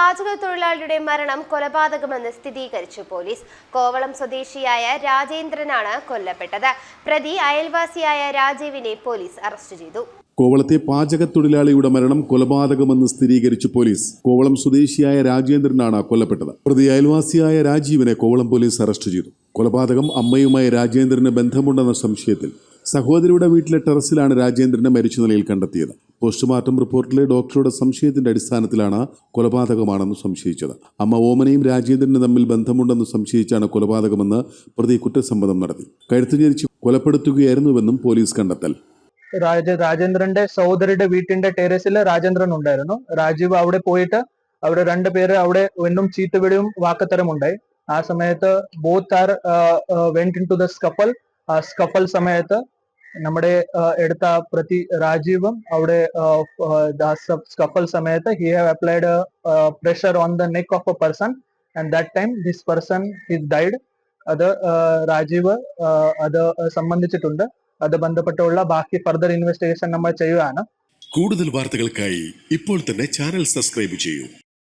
പാചക തൊഴിലാളിയുടെ മരണം കൊലപാതകമെന്ന് സ്ഥിരീകരിച്ചു പോലീസ്. കോവളം സ്വദേശിയായ രാജേന്ദ്രനാണ് കൊല്ലപ്പെട്ടത്. പ്രതി അയൽവാസിയായ രാജീവിനെ പോലീസ് അറസ്റ്റ് ചെയ്തു. കോവളത്തെ പാചക തൊഴിലാളിയുടെ മരണം കൊലപാതകമെന്ന് സ്ഥിരീകരിച്ചു പോലീസ്. കോവളം സ്വദേശിയായ രാജേന്ദ്രനാണ് കൊല്ലപ്പെട്ടത്. പ്രതി അയൽവാസിയായ രാജീവിനെ കോവളം പോലീസ് അറസ്റ്റ് ചെയ്തു. കൊലപാതകം അമ്മയുമായി രാജേന്ദ്രന് ബന്ധമുണ്ടെന്ന സംശയത്തിൽ സഹോദരിയുടെ വീട്ടിലെ ടെറസിലാണ് രാജേന്ദ്രനെ മരിച്ച നിലയിൽ കണ്ടെത്തിയത്. പോസ്റ്റ്മോർട്ടം റിപ്പോർട്ടിലെ ഡോക്ടറുടെ സംശയത്തിന്റെ അടിസ്ഥാനത്തിലാണ് കൊലപാതകമാണെന്ന് സംശയിച്ചത്. അമ്മ ഓമനയും രാജേന്ദ്രനും തമ്മിൽ ബന്ധമുണ്ടെന്ന് സംശയിച്ചാണ് കൊലപാതകമെന്ന് പ്രതി കുറ്റസമ്മതം നടത്തി. കഴുത്തു ഞെരിച്ച് കൊലപ്പെടുത്തുകയായിരുന്നുവെന്നും പോലീസ് കണ്ടെത്തൽ. രാജ രാജേന്ദ്രന്റെ സഹോദരിയുടെ വീട്ടിന്റെ ടെറസിൽ രാജേന്ദ്രൻ ഉണ്ടായിരുന്നു. രാജീവ് അവിടെ പോയിട്ട് അവിടെ രണ്ടുപേര് അവിടെ ചീത്തുവിളിയും വാക്കത്തരം ഉണ്ടായി ആ സമയത്ത് both are went into the scuffle ആ സ്കപ്പൽ സമയത്ത് നമ്മുടെ എടുത്ത പ്രതി രാജീവും അവിടെ സ്കഫൽ സമയത്ത് he have applied pressure on the neck of a person and that time this person his died അത് രാജീവ് അത് സംബന്ധിച്ചിട്ടുണ്ട്. അത് ബന്ധപ്പെട്ടുള്ള ബാക്കി ഫർദർ ഇൻവെസ്റ്റിഗേഷൻ നമ്മൾ ചെയ്യുകയാണ്. കൂടുതൽ വാർത്തകൾക്കായി ഇപ്പോൾ തന്നെ ചാനൽ സബ്സ്ക്രൈബ് ചെയ്യൂ.